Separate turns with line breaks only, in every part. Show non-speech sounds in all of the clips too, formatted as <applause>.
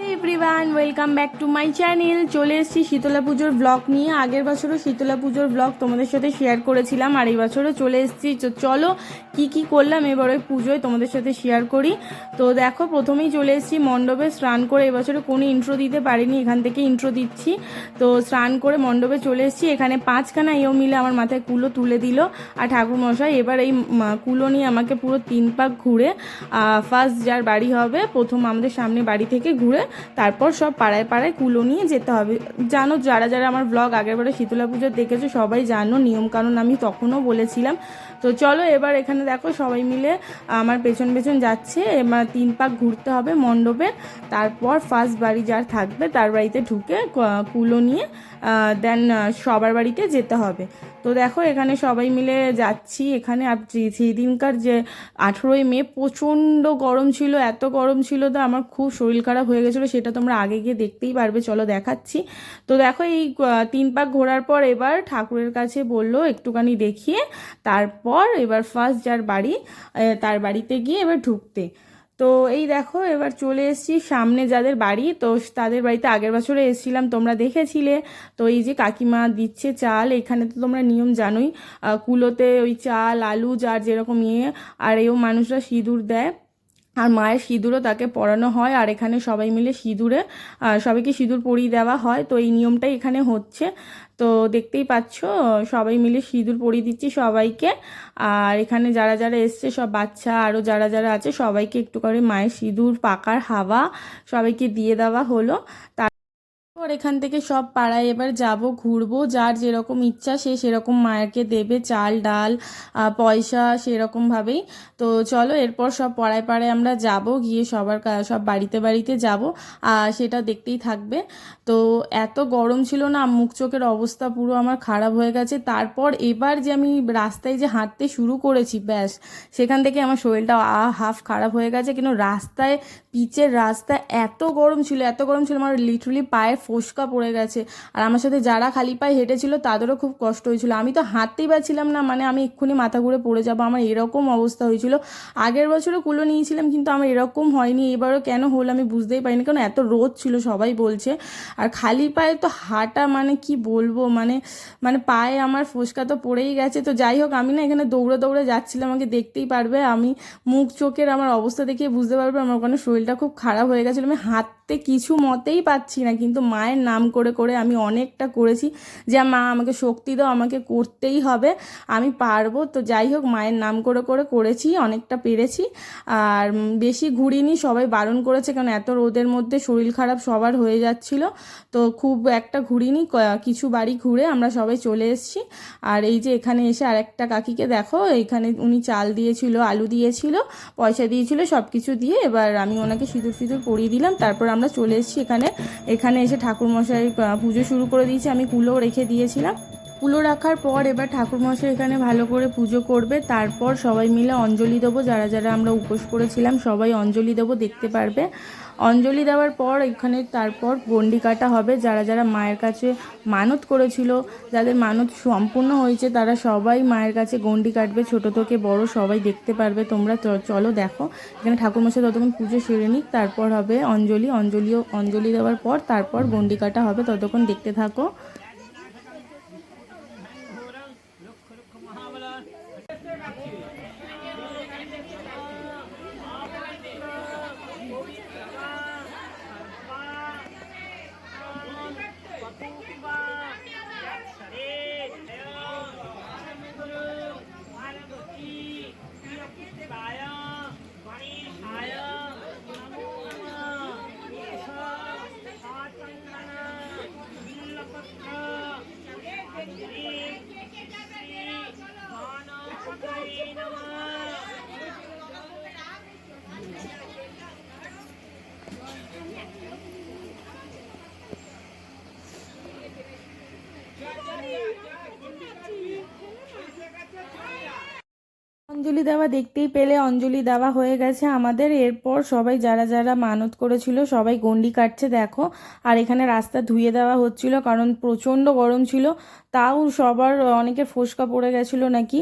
Everyone welcome back to my channel চলে এসেছি শীতলা পুজোর ব্লগ নিয়ে। আগের বছরও শীতলা পুজোর ব্লগ তোমাদের সাথে শেয়ার করেছিলাম, আর এই বছরও চলে এসেছি। চলো, কি কি করলাম এবারে পুজোয় তোমাদের সাথে শেয়ার করি। তো দেখো, প্রথমেই চলে এসেছি মণ্ডপে স্নান করে। এবছরে কোনো ইন্ট্রো দিতে পারিনি, এখান থেকে ইন্ট্রো দিচ্ছি। তো স্নান করে মণ্ডপে চলে এসেছি। এখানে পাঁচখানা এও মিলে আমার মাথায় কুলো তুলে দিল। আর ঠাকুরমশাই, এবার এই কুলো নিয়ে আমাকে পুরো তিন পাক ঘুরে ফার্স্ট যার বাড়ি হবে, প্রথম আমাদের সামনে বাড়ি থেকে ঘুরে তারপর সব পাড়ায় পাড়ায় কুলো নিয়ে যেতে হবে। জানো, যারা যারা আমার ব্লগ আগেরবারে শীতলা পুজো দেখেছ সবাই জানো নিয়মকানুন আমি তখনও বলেছিলাম। তো চলো এবার এখানে দেখো সবাই মিলে আমার পেছন পেছন যাচ্ছে, এবার তিন পাক ঘুরতে হবে মণ্ডপে। তারপর ফার্স্ট বাড়ি যার থাকবে তার বাড়িতে ঢুকে কুলো নিয়ে দেন সবার বাড়িতে যেতে হবে। তো দেখো, এখানে সবাই মিলে যাচ্ছি। এখানে সেদিনকার যে আঠেরোই মে, প্রচণ্ড গরম ছিল, এত গরম ছিল তো আমার খুব শরীর খারাপ হয়ে গেছিল, সেটা তোমরা আগে গিয়ে দেখতেই পারবে। চলো দেখাচ্ছি। তো দেখো, এই তিন পাক ঘোরার পর এবার ঠাকুরের কাছে বলল, একটুখানি দেখিয়ে তারপর এবার ফার্স্ট যার বাড়ি তার বাড়িতে গিয়ে এবার ঢুকতে। তো এই দেখো, এবার চলে এসেছি সামনে যাদের বাড়ি। তো তাদের বাড়িতে আগের বছরে এসেছিলাম, তোমরা দেখেছিলে। তো এই যে কাকিমা দিচ্ছে চাল, এখানে তো তোমরা নিয়ম জানোই কুলোতে ওই চাল, আলু, যার যেরকম ইয়ে আর এও মানুষরা সিঁদুর দেয়। আর মায়ের সিঁদুরও তাকে পরানো হয়, আর এখানে সবাই মিলে সিঁদুরে সবাইকে সিঁদুর পরিয়ে দেওয়া হয়। তো এই নিয়মটাই এখানে হচ্ছে। তো দেখতেই পাচ্ছ, সবাই মিলে সিঁদুর পরিয়ে দিচ্ছি সবাইকে। আর এখানে যারা যারা এসছে, সব বাচ্চা আরও যারা যারা আছে, সবাইকে একটু করে মায়ের সিঁদুর, পাকার হাওয়া সবাইকে দিয়ে দেওয়া হলো। তারপর এখান থেকে সব পাড়ায় এবার যাব, ঘুরবো। যার যেরকম ইচ্ছা সে সেরকম মায়েরকে দেবে, চাল, ডাল পয়সা সেরকমভাবেই তো চলো এরপর সব পাড়ায় পাড়ায় আমরা যাব, গিয়ে সবার সব বাড়িতে বাড়িতে যাব। সেটা দেখতেই থাকবে। তো এত গরম ছিল না, মুখ চোখের অবস্থা পুরো আমার খারাপ হয়ে গেছে। তারপর এবার যে আমি রাস্তায় যে হাঁটতে শুরু করেছি, ব্যাস, সেখান থেকে আমার শরীরটা আ, হাফ খারাপ হয়ে গেছে। কিন্তু রাস্তায়, পিচের রাস্তা এত গরম ছিল, এত গরম ছিল, আমার লিটারালি পায়ে ফোসকা পড়ে গেছে। আর আমার সাথে যারা খালি পায়ে হেঁটেছিল, তাদেরও খুব কষ্ট হয়েছিল। আমি তো হাঁটতেই পারছিলাম না মানে আমি এক্ষুনি মাথা ঘুরে পড়ে যাব। আমার এরকম অবস্থা হয়েছিল। আগের বছরও কুলো নিয়েছিলাম, কিন্তু আমার এরকম হয়নি। এবারও কেন হলো আমি বুঝতেই পারিনি, কারণ এত রোদ ছিল, সবাই বলছে। আর খালি পায়ে তো হাঁটা মানে কি বলব মানে মানে পায়ে আমার ফোসকা তো পড়েই গেছে। তো যাই হোক, আমি না এখানে দৌড়ে দৌড়ে যাচ্ছিলাম, আমাকে দেখতেই পারবে। আমি মুখ, চোখের আমার অবস্থা দেখে বুঝতে পারবে, আমার ওখানে শরীরটা খুব খারাপ হয়ে গেছিল। আমি হাঁটতে কিছু মতেই পাচ্ছি না, কিন্তু মায়ের নাম করে করে আমি অনেকটা করেছি যে, মা, আমাকে শক্তি দাও, আমাকে করতেই হবে, আমি পারব। তো যাই হোক, মায়ের নাম করে করে করেছি, অনেকটা পেরেছি। আর বেশি ঘুরিনি, সবাই বারণ করেছে কারণ এত রোদের মধ্যে শরীর খারাপ সবার হয়ে যাচ্ছিল। তো খুব একটা ঘুরিনি কিছু বাড়ি ঘুরে আমরা সবাই চলে এসেছি। আর এই যে এখানে এসে আর একটা কাকিকে দেখো, এখানে উনি চাল দিয়েছিল, আলু দিয়েছিল, পয়সা দিয়েছিল সব কিছু দিয়ে এবার আমি ওনাকে সিঁদুর ফিঁদুর পরিয়ে দিলাম, তারপর আমরা চলে এসেছি এখানে। এখানে এসে ঠাকুরমশাই আহ, পুজো শুরু করে দিয়েছি। আমি কুলো রেখে দিয়েছিলাম। কুলো রাখার পর এবার ঠাকুরমশাই এখানে ভালো করে পুজো করবে। তারপর সবাই মিলে অঞ্জলি দেবো। যারা যারা আমরা উপোস করেছিলাম, সবাই অঞ্জলি দেবো, দেখতে পারবে। অঞ্জলি দেওয়ার পর এখানে তারপর গন্ডি কাটা হবে। যারা যারা মায়ের কাছে মানত করেছিল, যাদের মানত সম্পূর্ণ হয়েছে, তারা সবাই মায়ের কাছে গন্ডি কাটবে। ছোট থেকে বড় সবাই দেখতে পারবে। তোমরা চলো দেখো। এখানে ঠাকুরমশাই ততক্ষণ পুজো সেরে নিক। তারপর হবে অঞ্জলি। অঞ্জলিও, অঞ্জলি দেওয়ার পর তারপর গন্ডি কাটা হবে। ততক্ষণ দেখতে থাকো। অঞ্জলি দেওয়া দেখতেই পেলে অঞ্জলি দেওয়া হয়ে গেছে আমাদের। এরপর সবাই যারা যারা মানত করেছিল সবাই গন্ডি কাটছে, দেখো। আর এখানে রাস্তা ধুয়ে দেওয়া হচ্ছিল কারণ প্রচণ্ড গরম ছিল। তাও সবার অনেকের ফোসকা পড়ে গেছিল নাকি?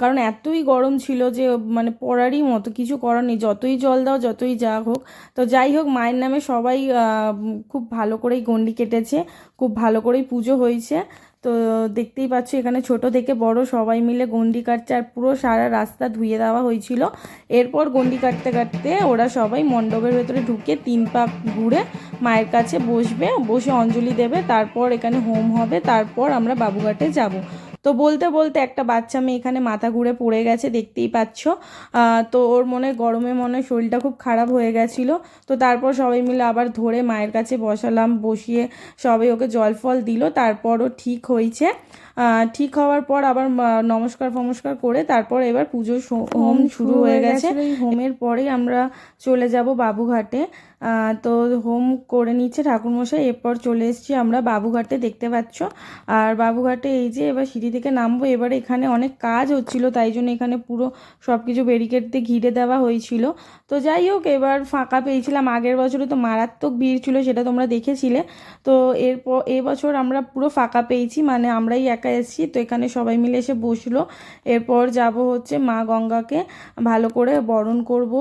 কারণ এতই গরম ছিল যে মানে পড়ারই মতো কিছু করার নেই। যতই জল দাও, যতই যা হোক। তো যাই হোক, মায়ের নামে সবাই খুব ভালো করেই গন্ডি কেটেছে। খুব ভালো করেই পুজো হয়েছে। তো দেখতেই পাচ্ছ, এখানে ছোট থেকে বড় সবাই মিলে গন্ডি কাটছে আর পুরো সারা রাস্তা ধুয়ে দেওয়া হয়েছিল। এরপর গন্ডি কাটতে কাটতে ওরা সবাই মণ্ডপের ভেতরে ঢুকে তিন পাক ঘুরে মায়ের কাছে বসবে, বসে অঞ্জলি দেবে, তারপর এখানে হোম হবে, তারপর আমরা বাবুঘাটে যাব। তো বলতে বলতে একটা বাচ্চা মেয়ে এখানে মাথা ঘুরে পড়ে গেছে দেখতেই পাচ্ছ। তো ওর মনে গরমে মনে হয় শরীরটা খুব খারাপ হয়ে গেছিল। তো তারপর সবাই মিলে আবার ধরে মায়ের কাছে বসালাম বসিয়ে সবাই ওকে জল ফল দিল তারপরও ঠিক হয়েছে। ঠিক হওয়ার পর আবার নমস্কার ফমস্কার করে তারপর এবার পুজো হোম শুরু হয়ে গেছে। হোমের পরেই আমরা চলে যাব বাবুঘাটে। তো হোম করে নিচ্ছে ঠাকুরমশাই। এরপর চলে এসেছি আমরা বাবুঘাটে, দেখতে পাচ্ছ? আর বাবুঘাটে এই যে এবার সিঁড়ি থেকে নামবো, এবার এখানে অনেক কাজ হচ্ছিল, তাই জন্য এখানে পুরো সব কিছু ব্যারিকেড দিয়ে ঘিরে দেওয়া হয়েছিল। তো যাই হোক, এবার ফাঁকা পেয়েছিলাম। আগের বছরে তো মারাত্মক ভিড় ছিল, সেটা তোমরা দেখেছিলে। তো এরপর, এবছর আমরা পুরো ফাঁকা পেয়েছি মানে আমরাই একা এসেছি। তো এখানে সবাই মিলে এসে বসল। এরপর যাব হচ্ছে মা গঙ্গাকে ভালো করে বরণ করব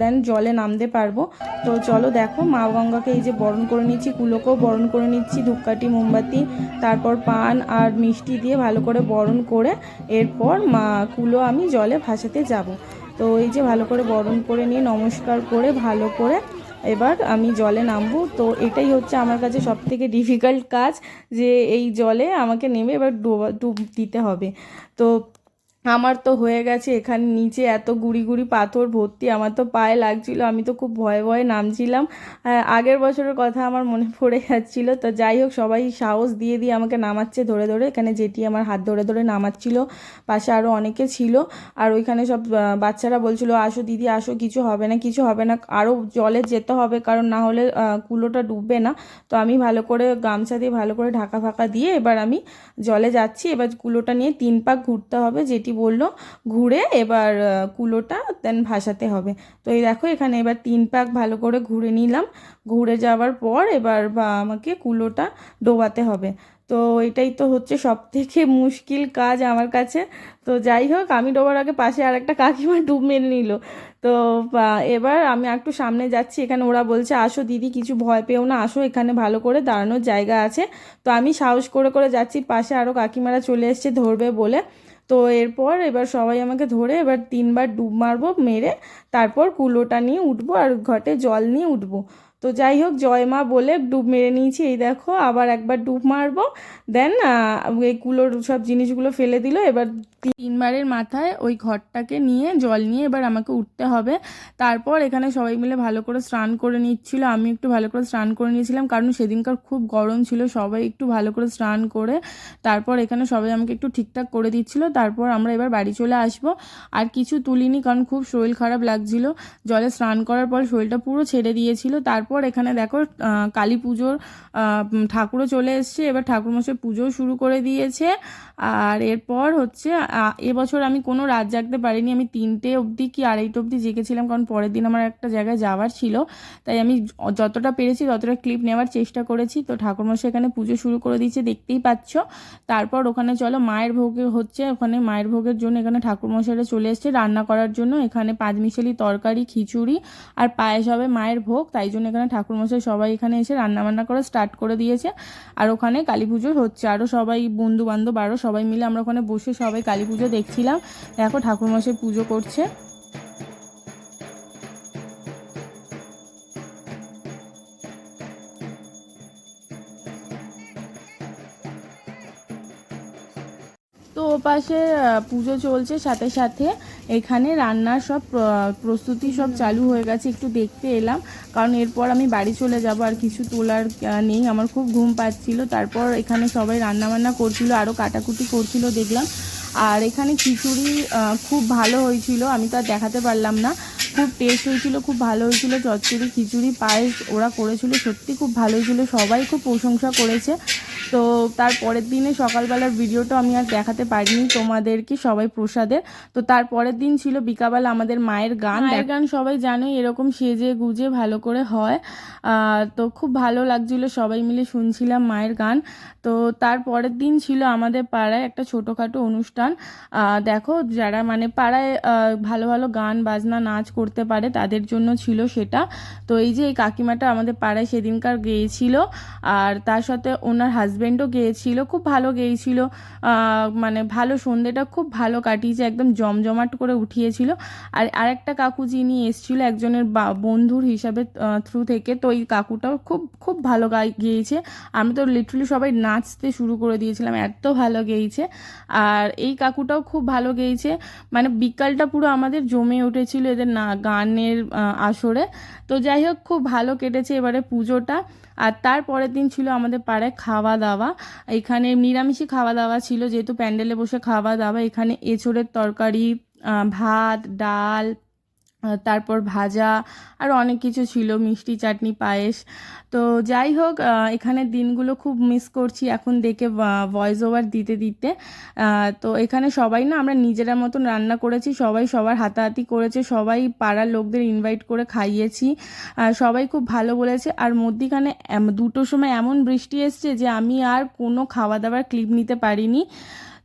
দেন জলে নামতে পারব। তো চলো দেখো, মা গঙ্গাকে এই যে বরণ করে নিচ্ছি, কুলোকেও বরণ করে নিচ্ছি, ধূপকাঠি, মোমবাতি, তারপর পান আর মিষ্টি দিয়ে ভালো করে বরণ করে এরপর মা কুলো আমি জলে ভাসাতে যাব। তো এই যে ভালো করে বরণ করে নিয়ে নমস্কার করে ভালো করে এবার আমি জলে নামবো। তো এটাই হচ্ছে আমার কাছে সব থেকে ডিফিকাল্ট কাজ যে এই জলে আমাকে নেমে এবার ডোবা, ডুব দিতে হবে। তো আমার তো হয়ে গেছে, এখানে নিচে এত গুড়ি গুড়ি পাথর ভর্তি, আমার তো পায়ে লাগছিল, আমি তো খুব ভয়ে ভয়ে নামছিলাম। আগের বছরের কথা আমার মনে <laughs> পড়ে যাচ্ছিল, তো যাই হোক, সবাই সাহস দিয়ে দিয়ে আমাকে নামাচ্ছে ধরে ধরে, এখানে যেটি আমার হাত ধরে ধরে নামাচ্ছিল, পাশে আরও অনেকে ছিল, আর ওইখানে সব বাচ্চারা বলছিল, আসো দিদি, আসো, কিছু হবে না, কিছু হবে না আরও জলে যেতে হবে, কারণ না হলে কুলোটা ডুববে না। তো আমি ভালো করে গামছা দিয়ে, ভালো করে ঢাকা ফাঁকা দিয়ে, এবার আমি জলে যাচ্ছি, এবার কুলোটা নিয়ে তিন পাক ঘুরতে হবে যেটি বলল, ঘুরে এবার কুলোটা দেন ভাসাতে হবে। তো এই দেখো এখানে এবার তিন পাক ভালো করে ঘুরে নিলাম। ঘুরে যাওয়ার পর এবার বা আমাকে কুলোটা ডোবাতে হবে। তো এটাই তো হচ্ছে সব থেকে <laughs> মুশকিল কাজ আমার কাছে। তো যাই হোক, আমি ডোবার আগে পাশে আর একটা কাকিমা ডুব মেরে নিল। তো এবার আমি একটু সামনে যাচ্ছি। এখানে ওরা বলছে, আসো দিদি, কিছু ভয় পেও না, আসো এখানে ভালো করে দাঁড়ানোর জায়গা আছে। তো আমি সাহস করে করে যাচ্ছি। পাশে আরও কাকিমারা চলে এসছে ধরবে বলে। তো এরপর এবার সবাই আমাকে ধরে এবার তিনবার ডুব মারবো, মেরে তারপর কুলোটা নিয়ে উঠবো আর ঘটে জল নিয়ে উঠবো। তো যাই হোক, জয় মা বলে ডুব মেরে নিয়েছি। এই দেখো, আবার একবার ডুব মারবো। দেন এই কুলোর সব জিনিসগুলো ফেলে দিল। এবার তিনবারের মাথায় ওই ঘরটাকে নিয়ে, জল নিয়ে এবার আমাকে উঠতে হবে। তারপর এখানে সবাই মিলে ভালো করে স্নান করে নিচ্ছিল। আমি একটু ভালো করে স্নান করে নিয়েছিলাম, কারণ সেদিনকার খুব গরম ছিল। সবাই একটু ভালো করে স্নান করে তারপর এখানে সবাই আমাকে একটু ঠিকঠাক করে দিচ্ছিল। তারপর আমরা এবার বাড়ি চলে আসব। আর কিছু তুলিনি, কারণ খুব শরীর খারাপ লাগছিল। জলে স্নান করার পর শরীরটা পুরো ছেড়ে দিয়েছিল। তারপর এখানে দেখো কালী পুজোর ঠাকুরও চলে এসছে। এবার ঠাকুরমশাই পুজোও শুরু করে দিয়েছে। আর এরপর হচ্ছে এবছর আমি কোনো রাত জাগতে পারিনি। আমি তিনটে অবধি কি আড়াইটে অবধি জেগেছিলাম, কারণ পরের দিন আমার একটা জায়গায় যাওয়ার ছিল। তাই আমি যতটা পেরেছি ততটা ক্লিপ নেওয়ার চেষ্টা করেছি। তো ঠাকুরমশাই এখানে পুজো শুরু করে দিয়েছে, দেখতেই পাচ্ছ। তারপর ওখানে চলো, মায়ের ভোগে হচ্ছে। ওখানে মায়ের ভোগের জন্য এখানে ঠাকুরমশাইরা চলে এসছে রান্না করার জন্য। এখানে পাঁচমিশালি তরকারি, খিচুড়ি আর পায়েস হবে মায়ের ভোগ। তাই জন্য এখানে ঠাকুরমশাই সবাই এখানে এসে রান্না বান্না করা স্টার্ট করে দিয়েছে। আর ওখানে কালী পুজো হচ্ছে। আরও সবাই বন্ধু বান্ধব আরও সবাই মিলে আমরা ওখানে বসে সবাই কালী পুজো দেখছিলাম। দেখো ঠাকুরমশাই পুজো করছে। তো ওপাশে আহ, পুজো চলছে সাথে সাথে। এখানে রান্নার সব প্রস্তুতি সব চালু হয়ে গেছে, একটু দেখতে এলাম। কারণ এরপর আমি বাড়ি চলে যাব, আর কিছু তোলার নেই, আমার খুব ঘুম পাচ্ছিল। তারপর এখানে সবাই রান্না বান্না করছিল আরও কাটাকুটি করছিল দেখলাম। আর এখানে খিচুড়ি খুব ভালো হয়েছিল, আমি তো আর দেখাতে পারলাম না। খুব টেস্ট হয়েছিল, খুব ভালো হয়েছিল, চচ্চড়ি খিচুড়ি, পায়েস ওরা করেছিল, সত্যি খুব ভালো হয়েছিল, সবাই খুব প্রশংসা করেছে। তো তার পরের দিনে সকালবেলার ভিডিওটা আমি আর দেখাতে পারিনি তোমাদেরকে সবাই প্রসাদের। তো তার পরের দিন ছিল বিকালবেলা আমাদের মায়ের গান। মায়ের গান সবাই জানোই এরকম সেজে গুজে ভালো করে হয়। তো খুব ভালো লাগছিল সবাই মিলে শুনছিলাম মায়ের গান। তো তার পরের দিন ছিল আমাদের পাড়ায় একটা ছোটোখাটো অনুষ্ঠান। দেখো যারা মানে পাড়ায় ভালো ভালো গান বাজনা নাচ করতে পারে তাদের জন্য ছিল সেটা। তো এই যে এই কাকিমাটা আমাদের পাড়ায় সেদিনকার গেয়েছিল। আর তার সাথে ওনার হাজব্যান্ডও গেয়েছিল, খুব ভালো গেয়েছিল। মানে ভালো সন্ধেটা খুব ভালো কাটিয়েছে, একদম জমজমাট করে উঠিয়েছিল। আর আরেকটা কাকু যিনি এসেছিল, একজনের বন্ধুর হিসাবে থ্রু থেকে, তো এই কাকুটাও খুব খুব ভালো গাই, গেয়েছে। আমি তো লিটারালি সবাই নাচতে শুরু করে দিয়েছিলাম, এত ভালো গেয়েছে। আর এই কাকুটাও খুব ভালো গেয়েছে। মানে বিকালটা পুরো আমাদের জমে উঠেছিল এদের না, গানের আসরে। তো যাই হোক, খুব ভালো কেটেছে এবারে পুজোটা। আর তারপরের দিন ছিল আমাদের পাড়ায় খাওয়া দাওয়া এখানে নিরামিষই খাওয়া দাওয়া ছিল, যেহেতু প্যান্ডেলে বসে খাওয়া দাওয়া এখানে এঁচোড়ের তরকারি ভাত, ডাল তারপর ভাজা আর অনেক কিছু ছিল, মিষ্টি চাটনি, পায়েস। তো যাই হোক এখানে দিনগুলো খুব মিস করছি এখন দেখে ভয়েস ওভার দিতে দিতে। তো এখানে সবাই না, আমরা নিজেরা মতন রান্না করেছি, সবাই সবার হাতাহাতি করেছে, সবাই পাড়ার লোকদের ইনভাইট করে খাইয়েছি। সবাই খুব ভালো বলেছে। আর মধ্যিখানে দুটোর সময় এমন বৃষ্টি এসছে যে আমি আর কোনো খাওয়া দাওয়ার ক্লিপ নিতে পারিনি।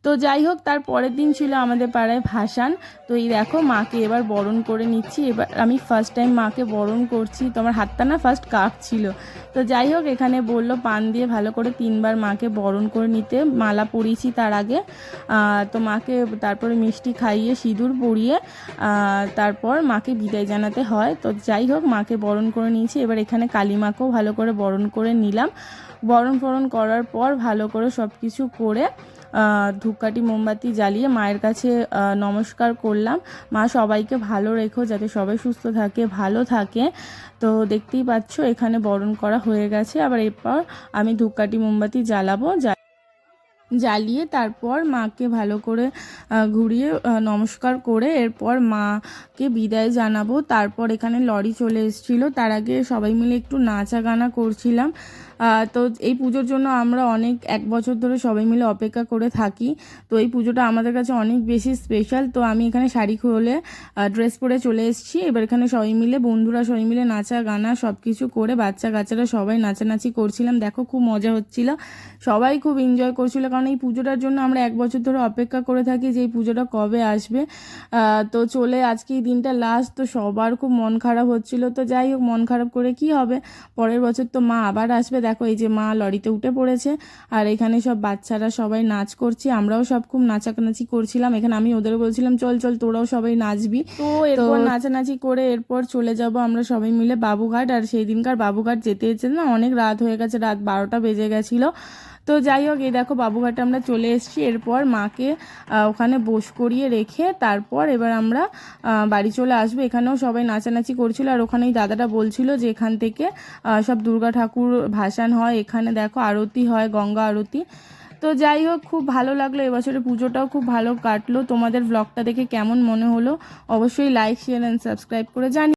তো যাই হোক, তার পরের দিন ছিল আমাদের পাড়ায় ভাসান। তো এই দেখো, মাকে এবার বরণ করে নিচ্ছি। এবার আমি ফার্স্ট টাইম মাকে বরণ করছি। তো আমার হাতটা না ফার্স্ট কাঁপছিল। তো যাই হোক, এখানে বলল পান দিয়ে ভালো করে তিনবার মাকে বরণ করে নিতে। মালা পরিয়েছি তার আগে। তো মাকে তারপরে মিষ্টি খাইয়ে, সিঁদুর পরিয়ে তারপর মাকে বিদায় জানাতে হয়। তো যাই হোক, মাকে বরণ করে নিয়েছি। এবার এখানে কালী মাকেও ভালো করে বরণ করে নিলাম। বরণ ফরণ করার পর ভালো করে সব কিছু করে ধূপকাঠি, মোমবাতি জ্বালিয়ে মায়ের কাছে নমস্কার করলাম। মা সবাইকে ভালো রেখো যাতে সবাই সুস্থ থাকে, ভালো থাকে। তো দেখতেই পাচ্ছ এখানে বরণ করা হয়ে গেছে। আবার এরপর আমি ধূপকাঠি, মোমবাতি জ্বালাবো জ্বা- জ্বালিয়ে তারপর মাকে ভালো করে ঘুরিয়ে নমস্কার করে এরপর মাকে বিদায় জানাব। তারপর এখানে লরি চলে এসেছিল। তার আগে সবাই মিলে একটু নাচা গানা করছিলাম তো এই পুজোর জন্য আমরা অনেক, এক বছর ধরে সবাই মিলে অপেক্ষা করে থাকি। তো এই পুজোটা আমাদের কাছে অনেক বেশি স্পেশাল তো আমি এখানে শাড়ি খুলে ড্রেস পরে চলে এসেছি। এবার এখানে সবাই মিলে, বন্ধুরা সবাই মিলে নাচা গানা সব কিছু করে বাচ্চা কাচ্চারা সবাই নাচানাচি করছিলাম। দেখো খুব মজা হচ্ছিল। সবাই খুব এনজয় করছিল কারণ এই পুজোটার জন্য আমরা এক বছর ধরে অপেক্ষা করে থাকি যে এই পুজোটা কবে আসবে। আহ, তো চলে আজকে এই দিনটা লাস্ট তো সবার খুব মন খারাপ হচ্ছিল। তো যাই হোক মন খারাপ করে কি হবে? পরের বছর তো মা আবার আসবে। দেখো এই যে মা লরিতে উঠে পড়েছে আর এখানে সব বাচ্চারা সবাই নাচ করছে। আমরাও সব খুব নাচানাচি করছিলাম। এখানে আমি ওদের বলছিলাম চল চল তোরাও সবাই নাচবি। তো এরপর নাচানাচি করে এরপর চলে যাব আমরা সবাই মিলে বাবুঘাট। আর সেই দিনকার বাবুঘাট যেতে যেতে না অনেক রাত হয়ে গেছে রাত বারোটা বেজে গেছিল। তো যাই হোক, এই দেখো বাবুঘাটে আমরা চলে এসেছি। এরপর মাকে ওখানে বোস করিয়ে রেখে তারপর এবার আমরা বাড়ি চলে আসব। এখানেও সবাই নাচানাচি করছিল আর ওখানেই দাদাটা বলছিল যে এখান থেকে সব দুর্গা ঠাকুর ভাসান হয়। এখানে দেখো আরতি হয়, গঙ্গা আরতি। তো যাই হোক, খুব ভালো লাগল এবছরের পুজোটাও, খুব ভালো কাটলো। তোমাদের ব্লগটা দেখে কেমন মনে হলো? অবশ্যই লাইক শেয়ার অ্যান্ড সাবস্ক্রাইব করে জানি